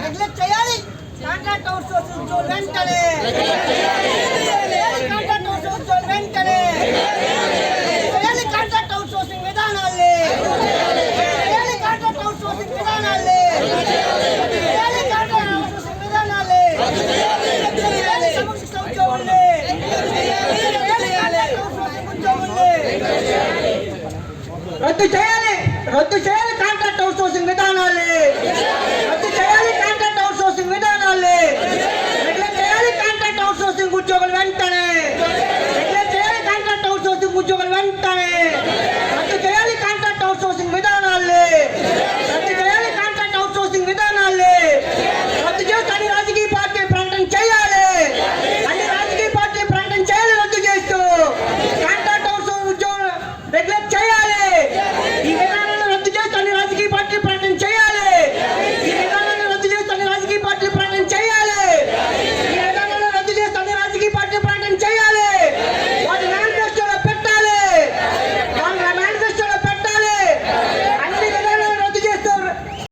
Neglect చేయాలి. Contract out source ఉద్యోగులు వెంటనే. రద్దు చేయాలి. రద్దు చేయాలి. Contract orgullo levanta